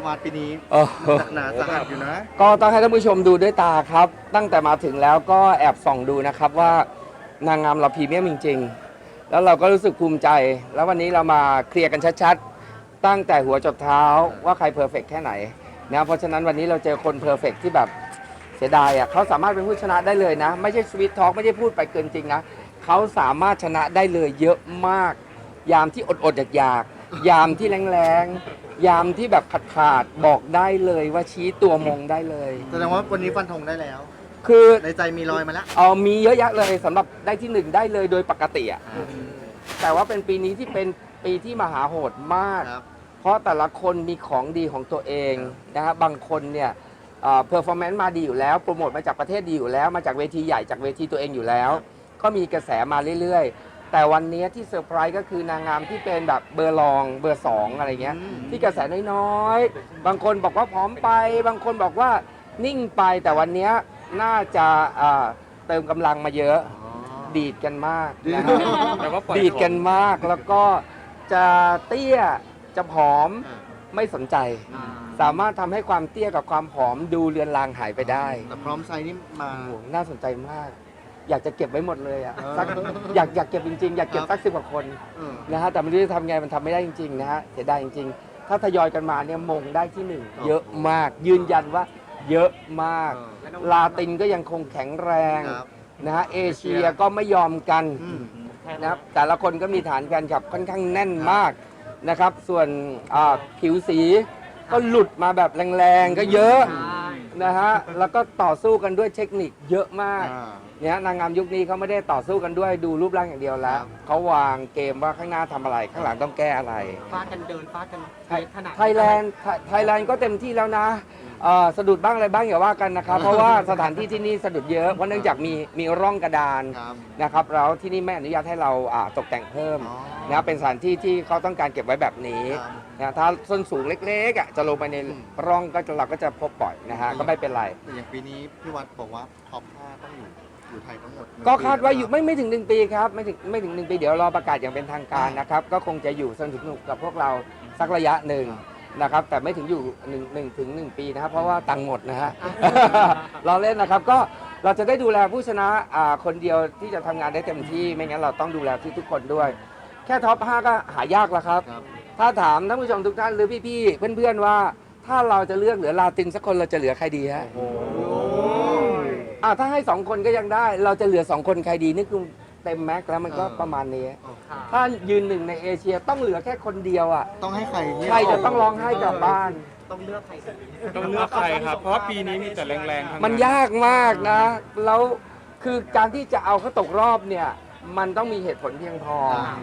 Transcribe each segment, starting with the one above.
พี่วัดปีนี้เออหนักหนาสาหัสอยู่นะก็ต้องให้ท่านผู้ชมดูด้วยตาครับ ตั้งแต่มาถึงแล้วก็แอบส่องดูนะครับว่านางงามเราพรีเมียมจริง ๆ แล้วเราก็รู้สึกภูมิใจ แล้ววันนี้เรามาเคลียร์กันชัดๆ ตั้งแต่หัวจดเท้าว่าใครเพอร์เฟกแค่ไหนนะเพราะฉะนั้นวันนี้เราเจอคนเพอร์เฟกที่แบบเสียดายอะเขาสามารถเป็นผู้ชนะได้เลยนะ ไม่ใช่สวิตทอล์กไม่ใช่พูดไปเกินจริงนะเขาสามารถชนะได้เลยเยอะมาก ยามที่อดๆอยากๆ ยามที่แรงๆ ยามที่แบบขาดๆบอกได้เลยว่าชี้ตัวมงได้เลย แสดงว่าวันนี้ฟันธงได้แล้ว คือในใจมีรอยมาแล้วเอามีเยอะแยะเลยสำหรับได้ที่หนึ่งได้เลยโดยปกติอะแต่ว่าเป็นปีนี้ที่เป็นปีที่มหาโหดมาก ครับ เพราะแต่ละคนมีของดีของตัวเองนะฮะบางคนเนี่ยเพอร์ฟอร์แมนซ์มาดีอยู่แล้ว โปรโมทมาจากประเทศดีอยู่แล้ว มาจากเวทีใหญ่จากเวทีตัวเองอยู่แล้ว ก็มีกระแสมาเรื่อยๆ แต่วันนี้ที่เซอร์ไพรส์ก็คือนางงามที่เป็นแบบเบอร์รองเบอร์สองอะไรเงี้ยอืมที่กระแสน้อยๆ บางคนบอกว่าผอมไป บางคนบอกว่านิ่งไปแต่วันนี้น่าจะอ่าเติมกำลังมาเยอะ ดีดกันมากนะฮะแต่ว่าปล่อยดีดกันมากแล้วก็จะเตี้ยจะผอมอ่าไม่สนใจ สามารถทำให้ความเตี้ยกับความผอมดูเลือนลางหายไปได้แต่พร้อมไซส์นี่มาโอ้โหน่าสนใจมาก อยากจะเก็บไว้หมดเลยอะเออสักอยากอยากเก็บจริงๆ อยากเก็บครับสักสิบกว่าคนเออนะฮะแต่ไม่รู้จะทำไงมันทำไม่ได้จริงๆนะฮะเสียดายจริงๆ ถ้าทยอยกันมาเนี่ยมงได้ที่หนึ่งเยอะมากยืนยันว่า เยอะมากเออลาตินก็ยังคงแข็งแรงครับ นะฮะเอเชียก็ไม่ยอมกันอืมนะครับแต่ละคนก็มีฐานแฟนคลับค่อนข้างแน่นมากนะครับ ส่วนอ่าผิวสีก็หลุดมาแบบแรงๆ ก็เยอะนะฮะแล้วก็ต่อสู้กันด้วยเทคนิคเยอะมากอ่า เนี่ยนางงามยุคนี้เขาไม่ได้ต่อสู้กันด้วยดูรูปร่างอย่างเดียวแล้วครับเขาวางเกมว่าข้างหน้าทำอะไร ข้างหลังต้องแก้อะไร ฟาดกันเดินฟาดกันไทยขนาดไทยแลนด์ไทยไทยแลนด์ก็เต็มที่แล้วนะเอ่อสะดุดบ้างอะไรบ้างอย่าว่ากันนะครับ เพราะว่าสถานที่ที่นี่สะดุดเยอะเพราะเนื่องจากมีมีร่องกระดานครับนะครับแล้วที่นี่ไม่อนุญาตให้เราอ่าตกแต่งเพิ่มอ๋อ นะเป็นสถานที่ที่เขาต้องการเก็บไว้แบบนี้ครับนะถ้าส้นสูงเล็กๆอะจะลงไปในอืม ร่องก็จะเราก็จะพบบ่อยนะฮะก็ไม่เป็นไร แต่อย่างปีนี้พี่วัดบอกว่าท็อป5ต้องอยู่ อยู่ไทยทั้งหมดหนึ่งก็คาดว่าปีอยู่ไม่ไม่ถึงหนึ่งปีครับไม่ถึงไม่ถึงหนึ่งปีเดี๋ยวรอประกาศอย่างเป็นทางการนะครับ ก็คงจะอยู่สนุกๆกับพวกเราสักระยะหนึ่งนะครับ แต่ไม่ถึงอยู่หนึ่งหนึ่งถึงหนึ่งปีนะครับ เพราะว่าตังค์หมดนะฮะ เราเล่นนะครับก็เราจะได้ดูแลผู้ชนะอ่าคนเดียวที่จะทำงานได้เต็มที่ไม่งั้นเราต้องดูแลที่ทุกคนด้วย แค่ท็อป5ก็หายากแล้วครับ ครับ ถ้าถามท่านผู้ชมทุกท่านหรือพี่ๆเพื่อนๆว่า ถ้าเราจะเลือกเหลือลาตินสักคนเราจะเหลือใครดีฮะ โอ้โห อ่าถ้าให้สองคนก็ยังได้ เราจะเหลือสองคนใครดีนี่คือเต็มแม็กซ์แล้วมันก็เออประมาณนี้ค่ะถ้ายืนหนึ่งในเอเชียต้องเหลือแค่คนเดียวอะต้องให้ใครเนี่ยใครจะต้องร้องไห้กลับบ้าน ต้องเลือกใครสักต้องเลือกใครครับ เพราะว่าปีนี้มีแต่แรงๆทั้งมันยากมากนะ แล้วคือการที่จะเอาเขาตกรอบเนี่ย มันต้องมีเหตุผลเพียงพอ อ่า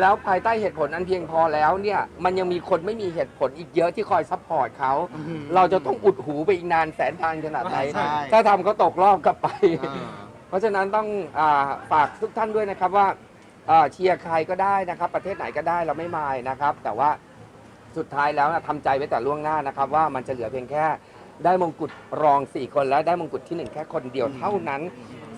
แล้วภายใต้เหตุผลอันเพียงพอแล้วเนี่ย มันยังมีคนไม่มีเหตุผลอีกเยอะที่คอยซัพพอร์ตเขาอืมเราจะต้องอุดหูไปอีกนานแสนทางขนาดไหนใช่ ถ้าทำเขาตกรอบกลับไป อ่า เพราะฉะนั้นต้องอาฝากทุกท่านด้วยนะครับว่าอ่าเชียร์ใครก็ได้นะครับ ประเทศไหนก็ได้เราไม่มายนะครับ แต่ว่าสุดท้ายแล้วนะทำใจไว้แต่ล่วงหน้านะครับ ว่ามันจะเหลือเพียงแค่ได้มงกุฎรอง 4 คนและได้มงกุฎที่1แค่คนเดียวเท่านั้น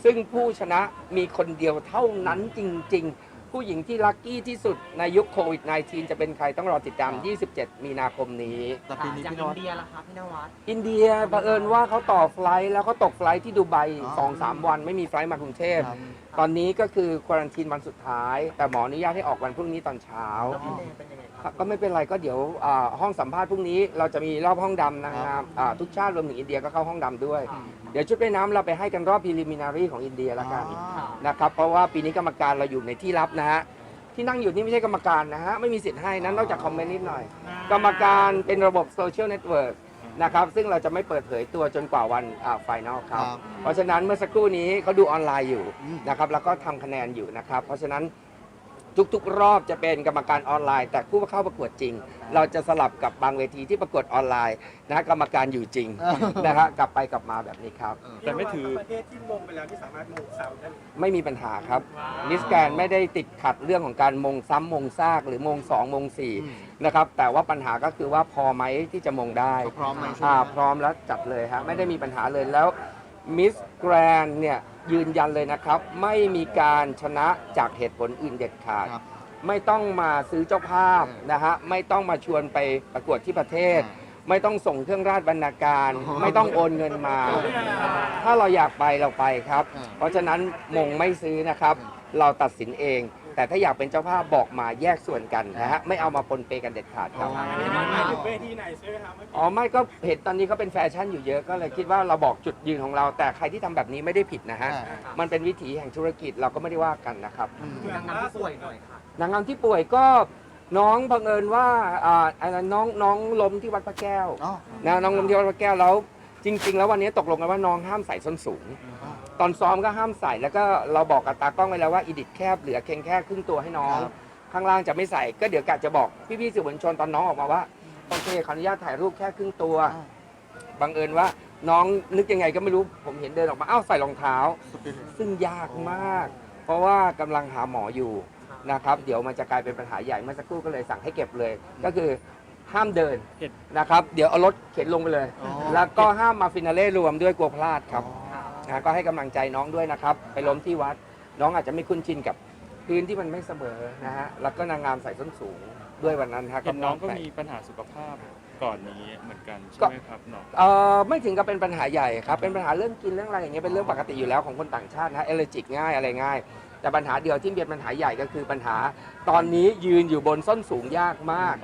ซึ่งผู้ชนะมีคนเดียวเท่านั้นจริง ๆ ผู้หญิงที่ลัคกี้ที่สุดในยุคโควิด -19 จะเป็นใครต้องรอติดตาม 27 มีนาคมนี้ แต่ปีนี้จากพี่นอิวันด เดียล่ะคะพี่นวัดอินเดียบังเอิญว่าเขาต่อไฟลท์แล้วเขาตกไฟลท์ที่ดูไบอ๋อ สองสามวันไม่มีไฟลท์มากรุงเทพ ครับ ตอนนี้ก็คือควอรันทีนวันสุดท้าย แต่หมออนุญาตให้ออกวันพรุ่งนี้ตอนเช้า แล้วพี่เนยเป็นยังไงครับก็ไม่เป็นไรก็เดี๋ยวอ่าห้องสัมภาษณ์พรุ่งนี้เราจะมีรอบห้องดำนะครับอ่าทุกชาติรวมถึงอินเดียก็เข้าห้องดำด้วย เดี๋ยวชุดว่ายน้ำเราไปให้กันรอบพ r ลิมินารีของอินเดียแล้วกัน อ๋อ นะครับ เพราะว่าปีนี้กรรมการเราอยู่ในที่ลับนะฮะที่นั่งอยู่นี่ไม่ใช่กรรมการนะฮะไม่มีสิทธิ์ให้นะนอกจากคอมเมนต์นิดหน่อย กรรมการเป็นระบบโซเชียลเน็ตเวิร์กนะครับซึ่งเราจะไม่เปิดเผยตัวจนกว่าวันไฟนอลครับ ครับ เพราะฉะนั้นเมื่อสักครู่นี้เขาดูออนไลน์อยู่อืมนะครับแล้วก็ทำคะแนนอยู่นะครับ เพราะฉะนั้น ทุกๆ รอบจะเป็นกรรมการออนไลน์ แต่ผู้เข้าประกวดจริง เราจะสลับกับบางเวทีที่ประกวดออนไลน์นะกรรมการอยู่จริงนะฮะกลับไปกลับมาแบบนี้ครับ แต่ไม่ถือประเทศที่มงไปแล้วที่สามารถมงซ้ำได้ไม่มีปัญหาครับมิสแกนไม่ได้ติดขัดเรื่องของการมงซ้ำมงซากหรือมงสองมงสี่อืมนะครับแต่ว่าปัญหาก็คือว่าพอไหมที่จะมงได้เขาพร้อมไหมช่วงอ่านี้พร้อมแล้วจัดเลยฮะไม่ได้มีปัญหาเลยแล้วมิสแกรนเนี่ย ยืนยันเลยนะครับ ไม่มีการชนะจากเหตุผลอื่นเด็ดขาด ครับ ไม่ต้องมาซื้อเจ้าภาพอืมนะฮะไม่ต้องมาชวนไปประกวดที่ประเทศ อ่ไม่ต้องส่งเครื่องราชบรรณาการไม่ต้องโอนเงินมา ถ้าเราอยากไปเราไปครับ อ่าเพราะฉะนั้นมงไม่ซื้อนะครับ เราตัดสินเอง แต่ถ้าอยากเป็นเจ้าภาพบอกมาแยกส่วนกันนะฮะไม่เอามาปนเปกันเด็ดขาดครับอันนี้ไม่หมายถึงเวทีไหนใช่ไหมครับเมื่อกี้อ๋อไม่ก็เห็นตอนนี้เขาเป็นแฟชั่นอยู่เยอะก็เลยคิดว่าเราบอกจุดยืนของเรา แต่ใครที่ทำแบบนี้ไม่ได้ผิดนะฮะอ่ามันเป็นวิถีแห่งธุรกิจเราก็ไม่ได้ว่ากันนะครับอืมนางงามที่ป่วยหน่อยค่ะนางงามที่ป่วยก็น้องบังเอิญว่าอ่าอะไรน้องน้องล้มที่วัดพระแก้วอ๋อนะน้องล้มที่วัดพระแก้วแล้ว จริง ๆ แล้ววันนี้ตกลงกันว่าน้องห้ามใส่ส้นสูงอ๋อตอนซ้อมก็ห้ามใส่แล้วก็เราบอกกับตากล้องไว้แล้วว่าอีดิทแคบเหลือเพียงแค่ครึ่งตัวให้น้องครับข้างล่างจะไม่ใส่ก็เดี๋ยวกะจะบอกพี่ๆสื่อมวลชนตอนน้องออกมาว่าโอเคขออนุญาตถ่ายรูปแค่ครึ่งตัวอ่าบังเอิญว่าน้องนึกยังไงก็ไม่รู้ผมเห็นเดินออกมาอ้าวใส่รองเท้าสปิริตซึ่งยากมาก เพราะว่ากำลังหาหมออยู่นะครับเดี๋ยวมันจะกลายเป็นปัญหาใหญ่เมื่อสักครู่ก็เลยสั่งให้เก็บเลย ก็คือห้ามเดินเห็นนะครับ เดี๋ยวเอารถเข็นลงไปเลยอ๋อ แล้วก็ห้ามมาฟินาเล่รวมด้วยกลัวพลาดครับอ๋อนะก็ให้กำลังใจน้องด้วยนะครับ ไปล้มที่วัด น้องอาจจะไม่คุ้นชินกับพื้นที่มันไม่เสมอนะฮะแล้วก็นางงามใส่ส้นสูงด้วยวันนั้นฮะเห็นน้องก็พลาดไปมีปัญหาสุขภาพก่อนนี้เหมือนกันก็ ใช่ไหมครับน้อง เอ่อไม่ถึงกับเป็นปัญหาใหญ่ครับ เป็นปัญหาเรื่องกินเรื่องอะไรอย่างเงี้ยเป็นเรื่องปกติอยู่แล้วของคนต่างชาตินะเอลเลจิกง่ายอะไรง่าย แต่ปัญหาเดียวที่เป็นปัญหาใหญ่ก็คือปัญหาตอนนี้ยืนอยู่บนส้นสูงยากมาก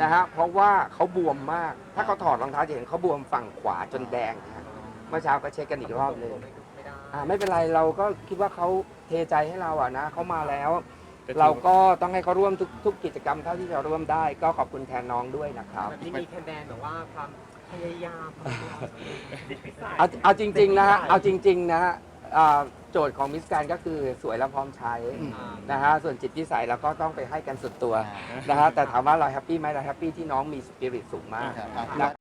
นะฮะเพราะว่าเขาบวมมาก ถ้าเขาถอดรองเท้าจะเห็นเขาบวมฝั่งขวาจนแดงนะฮะเมื่อเช้าก็เช็คกันอีกรอบหนึงไม่ได้อ่าไม่เป็นไรเราก็คิดว่าเขาเทใจให้เราอะนะเขามาแล้วแต่ถือเราก็ต้องให้เขาร่วมทุกทุกกิจกรรมเท่าที่จะร่วมได้ ก็ขอบคุณแทนน้องด้วยนะครับแบบนี้มีคะแนนแบบว่าความพยายามเอาเอาจริงๆนะฮะเอาจริงๆนะฮะอ่า โจทย์ของมิสแกนก็คือสวยและพร้อมใช้อืมนะฮะส่วนจิตที่ใส่เราก็ต้องไปให้กันสุดตัวนะฮะแต่ถามว่าเราแฮปปี้ไหมเราแฮปปี้ที่น้องมีสปิริตสูงมากครับอะพี่นะวัด